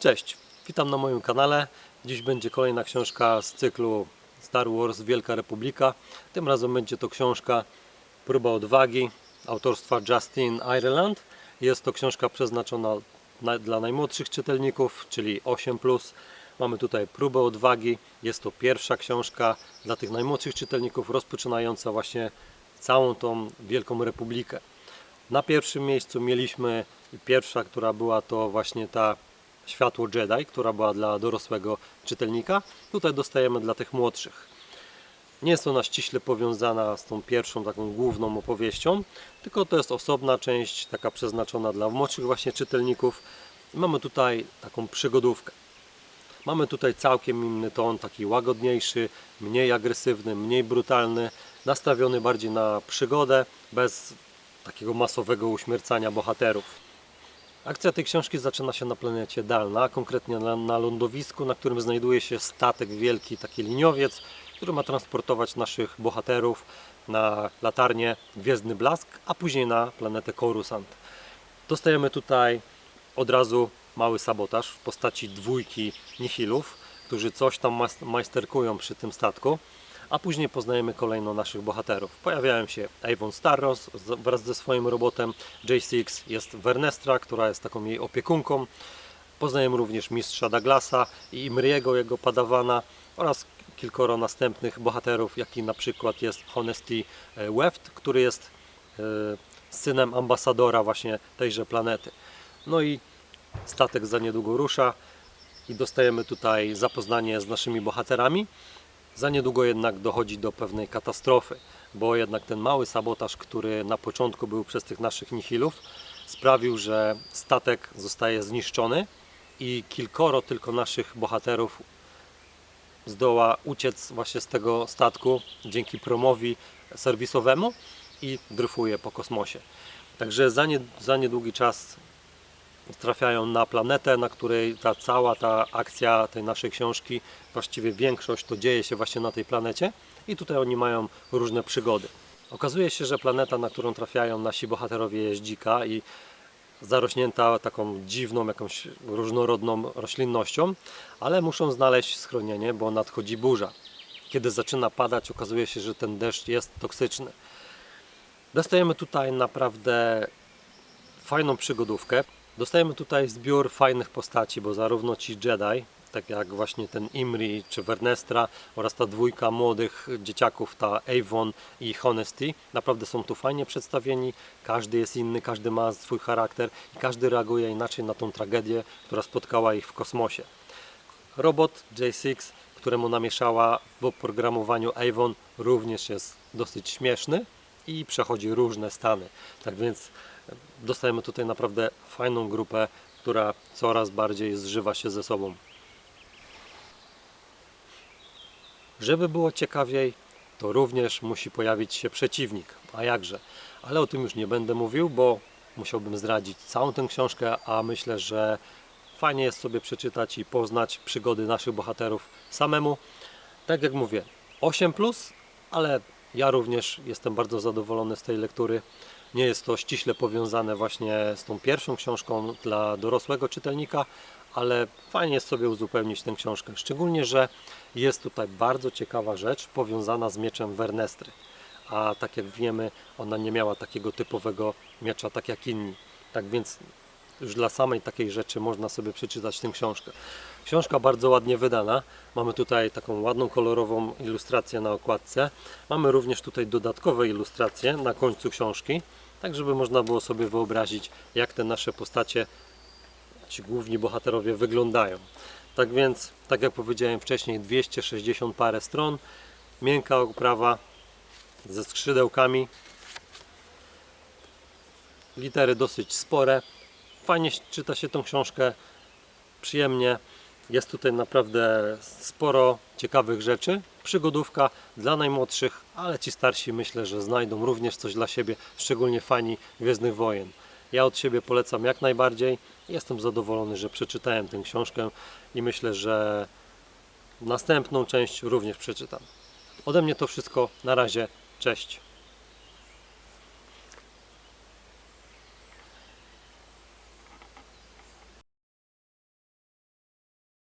Cześć, witam na moim kanale. Dziś będzie kolejna książka z cyklu Star Wars Wielka Republika. Tym razem będzie to książka Próba Odwagi autorstwa Justin Ireland. Jest to książka przeznaczona na, dla najmłodszych czytelników, czyli 8+. Mamy tutaj Próbę Odwagi. Jest to pierwsza książka dla tych najmłodszych czytelników, rozpoczynająca właśnie całą tą Wielką Republikę. Na pierwszym miejscu mieliśmy pierwsza, która była to właśnie ta Światło Jedi, która była dla dorosłego czytelnika. Tutaj dostajemy dla tych młodszych. Nie jest ona ściśle powiązana z tą pierwszą taką główną opowieścią, tylko to jest osobna część, taka przeznaczona dla młodszych właśnie czytelników. Mamy tutaj taką przygodówkę. Mamy tutaj całkiem inny ton, taki łagodniejszy, mniej agresywny, mniej brutalny, nastawiony bardziej na przygodę, bez takiego masowego uśmiercania bohaterów. Akcja tej książki zaczyna się na planecie Dalna, konkretnie na, na lądowisku, na którym znajduje się statek wielki, taki liniowiec, który ma transportować naszych bohaterów na latarnię Gwiezdny Blask, a później na planetę Coruscant. Dostajemy tutaj od razu mały sabotaż w postaci dwójki nihilów, którzy coś tam majsterkują przy tym statku, a później poznajemy kolejno naszych bohaterów. Pojawiają się Avon Starros wraz ze swoim robotem, J6 jest Vernestra, która jest taką jej opiekunką, Poznajemy również mistrza Douglasa i Imriego, jego padawana oraz kilkoro następnych bohaterów, jaki na przykład jest Honesty e, Weft, który jest e, synem ambasadora właśnie tejże planety. No i statek za niedługo rusza i dostajemy tutaj zapoznanie z naszymi bohaterami. Za niedługo jednak dochodzi do pewnej katastrofy, bo jednak ten mały sabotaż, który na początku był przez tych naszych nihilów, sprawił, że statek zostaje zniszczony i kilkoro tylko naszych bohaterów zdoła uciec właśnie z tego statku dzięki promowi serwisowemu i dryfuje po kosmosie. Także za, nie, za niedługi czas trafiają na planetę, na której ta cała ta akcja tej naszej książki, właściwie większość to dzieje się właśnie na tej planecie i tutaj oni mają różne przygody. Okazuje się, że planeta, na którą trafiają nasi bohaterowie jest dzika i zarośnięta taką dziwną, jakąś różnorodną roślinnością, ale muszą znaleźć schronienie, bo nadchodzi burza. Kiedy zaczyna padać, okazuje się, że ten deszcz jest toksyczny. Dostajemy tutaj naprawdę fajną przygodówkę. Dostajemy tutaj zbiór fajnych postaci, bo zarówno ci Jedi, tak jak właśnie ten Imri czy Vernestra oraz ta dwójka młodych dzieciaków, ta Avon i Honesty, naprawdę są tu fajnie przedstawieni. Każdy jest inny, każdy ma swój charakter i każdy reaguje inaczej na tą tragedię, która spotkała ich w kosmosie. Robot J6, któremu namieszała w oprogramowaniu Avon, również jest dosyć śmieszny i przechodzi różne stany. Tak więc dostajemy tutaj naprawdę fajną grupę, która coraz bardziej zżywa się ze sobą. Żeby było ciekawiej, to również musi pojawić się przeciwnik. A jakże? Ale o tym już nie będę mówił, bo musiałbym zdradzić całą tę książkę, a myślę, że fajnie jest sobie przeczytać i poznać przygody naszych bohaterów samemu. Tak jak mówię, 8, ale ja również jestem bardzo zadowolony z tej lektury. Nie jest to ściśle powiązane właśnie z tą pierwszą książką dla dorosłego czytelnika, ale fajnie jest sobie uzupełnić tę książkę. Szczególnie, że jest tutaj bardzo ciekawa rzecz powiązana z mieczem Wernestry. A tak jak wiemy, ona nie miała takiego typowego miecza, tak jak inni. Tak więc już dla samej takiej rzeczy można sobie przeczytać tę książkę. Książka bardzo ładnie wydana. Mamy tutaj taką ładną, kolorową ilustrację na okładce. Mamy również tutaj dodatkowe ilustracje na końcu książki, tak żeby można było sobie wyobrazić, jak te nasze postacie, ci główni bohaterowie wyglądają. Tak więc, tak jak powiedziałem wcześniej, 260 parę stron, miękka oprawa ze skrzydełkami, litery dosyć spore. Fajnie czyta się tą książkę, przyjemnie. Jest tutaj naprawdę sporo ciekawych rzeczy. Przygodówka dla najmłodszych, ale ci starsi myślę, że znajdą również coś dla siebie, szczególnie fani Gwiezdnych Wojen. Ja od siebie polecam jak najbardziej. Jestem zadowolony, że przeczytałem tę książkę i myślę, że następną część również przeczytam. Ode mnie to wszystko. Na razie. Cześć.